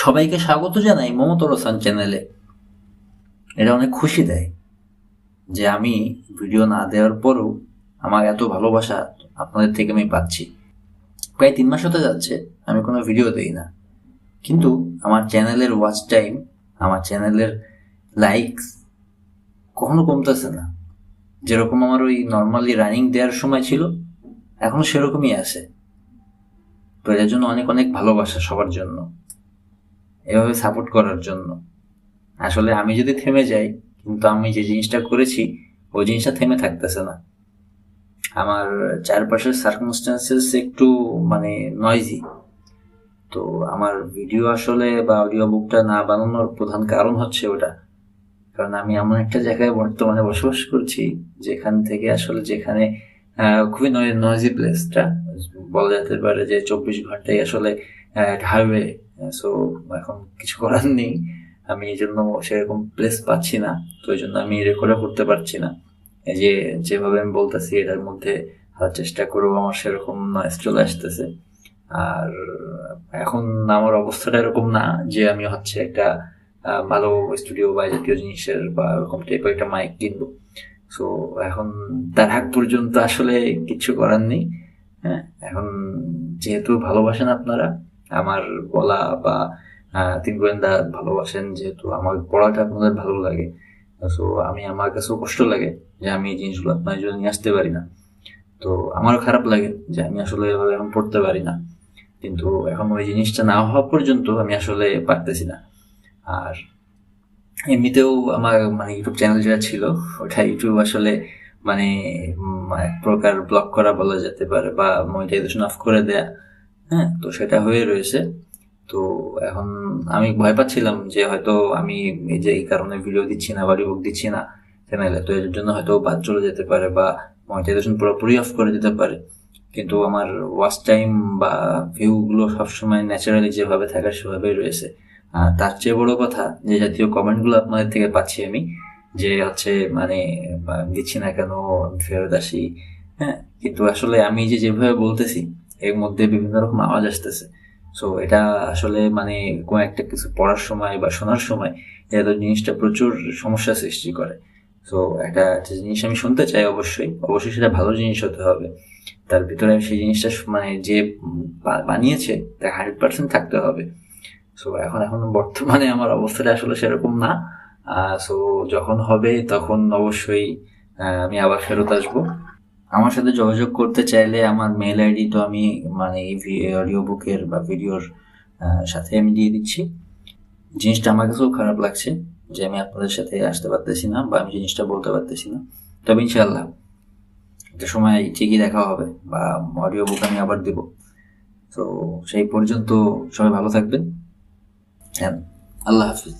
সবাইকে স্বাগত জানাই মমতার হোসেন চ্যানেলে এটা অনেক খুশি দেয় যে আমি ভিডিও না দেওয়ার পরও আমার এত ভালোবাসা আপনাদের থেকে আমি পাচ্ছি। প্রায় তিন মাস হতে যাচ্ছে, আমি কোনো ভিডিও দেই না। কিন্তু আমার চ্যানেলের ওয়াচ টাইম আমার চ্যানেলের লাইকস কখনো কমতেছে না। যেরকম আমার ওই নর্মালি রানিং দেওয়ার সময় ছিল, এখনও সেরকমই আছে। তো এর জন্য অনেক অনেক ভালোবাসা সবার জন্য। এভাবে সাপোর্ট করার জন্য। আসলে আমি যদি থেমে যাই, কিন্তু আমি যে জিনিসটা করেছি, ওই জিনিসটা থেমে থাকতেছে না। আমার চারপাশের সার্কমস্টান্সেস একটু মানে নয়জি তো আমার ভিডিও আসলে বা অডিও বুকটা না বানানোর প্রধান কারণ হচ্ছে ওটা। কারণ আমি এমন একটা জায়গায় বর্তমানে বসবাস করছি, যেখান থেকে আসলে যেখানে খুবই নয়েজি প্লেসটা বলা যেতে পারে যে চব্বিশ ঘন্টায় আসলে হাইওয়ে সো এখন কিছু করার নেই। আমি এই জন্য সেরকম প্লেস পাচ্ছি না, তো এই জন্য আমি রেকর্ডও করতে পারছি না। এই যে, যেভাবে আমি বলতেছি, এটার মধ্যে চেষ্টা করব, আমার সেরকম নয়েজ চলে আসতেছে। আর এখন আমার অবস্থাটা এরকম না যে আমি হচ্ছে একটা ভালো স্টুডিও বা জাতীয় জিনিসের বা এরকম টাইপের একটা মাইক কিনবো। সো এখন তার আগ পর্যন্ত আসলে কিছু করার নেই। হ্যাঁ এখন যেহেতু ভালোবাসেন আপনারা আমার বলা বা তিন গোয়েন্দা ভালোবাসেন যেহেতু আমার পড়াটা আপনাদের ভালো লাগে। সো আমি আমার কাছেও কষ্ট লাগে যে আমি এই জিনিসগুলো আপনার জন্য নিয়ে আসতে পারি না। তো আমারও খারাপ লাগে যে আমি আসলে এভাবে এখন পড়তে পারি না। কিন্তু এখন ওই জিনিসটা না হওয়া পর্যন্ত আমি আসলে পারতেছি না। আর এমনিতেও আমার মানে ইউটিউব চ্যানেল যেটা ছিল, ওটা ইউটিউব আসলে মানে এক প্রকার ব্লক করা বলা যেতে পারে বা মনিটাইজেশন অফ করে দেয়া। হ্যাঁ তো সেটা হয়ে রয়েছে। তো এখন আমি ভয় পাচ্ছিলাম যে হয়তো আমি এই যে এই কারণে ভিডিও দিচ্ছি না বা রিবুক দিচ্ছি না চ্যানেলে তো এর জন্য হয়তো বাদ চলে যেতে পারে বা মনিটাইজেশন পুরোপুরি অফ করে দিতে পারে। কিন্তু আমার ওয়াচ টাইম বা ভিউগুলো সবসময় ন্যাচারালি যেভাবে থাকার সেভাবেই রয়েছে। আর তার চেয়ে বড় কথা, যে জাতীয় কমেন্টগুলো আপনাদের থেকে পাচ্ছি আমি, যে হচ্ছে মানে দিচ্ছি না কেন, ফেরত আসি হ্যাঁ? কিন্তু আসলে আমি যে যেভাবে বলতেছি এর মধ্যে বিভিন্ন রকম আওয়াজ আসতেছে। সো এটা আসলে মানে কোনো একটা কিছু পড়ার সময় বা শোনার সময় এটা জিনিসটা প্রচুর সমস্যা সৃষ্টি করে। সো একটা জিনিস আমি শুনতে চাই অবশ্যই। অবশ্যই সেটা ভালো জিনিস হতে হবে। তার ভিতরে সেই জিনিসটা মানে যে বানিয়েছে তা হান্ড্রেড পার্সেন্ট থাকতে হবে। সো এখন এখন বর্তমানে আমার অবস্থাটা আসলে সেরকম না। সো যখন হবে তখন অবশ্যই আমি আবার ফেরত আসব। আমার সাথে যোগাযোগ করতে চাইলে আমার মেল আইডি তো আমি মানে এই অডিও বুকের বা ভিডিওর সাথে আমি দিয়ে দিচ্ছি। জিনিসটা আমার কাছেও খারাপ লাগছে যে আমি আপনাদের সাথে আসতে পারতেছি না বা আমি জিনিসটা বলতে পারতেছি না। তবে ইনশাল্লাহ একটা সময় ঠিকই দেখা হবে বা অডিও বুক আমি আবার দেব। তো সেই পর্যন্ত সবাই ভালো থাকবেন। হ্যাঁ আল্লাহ হাফিজ।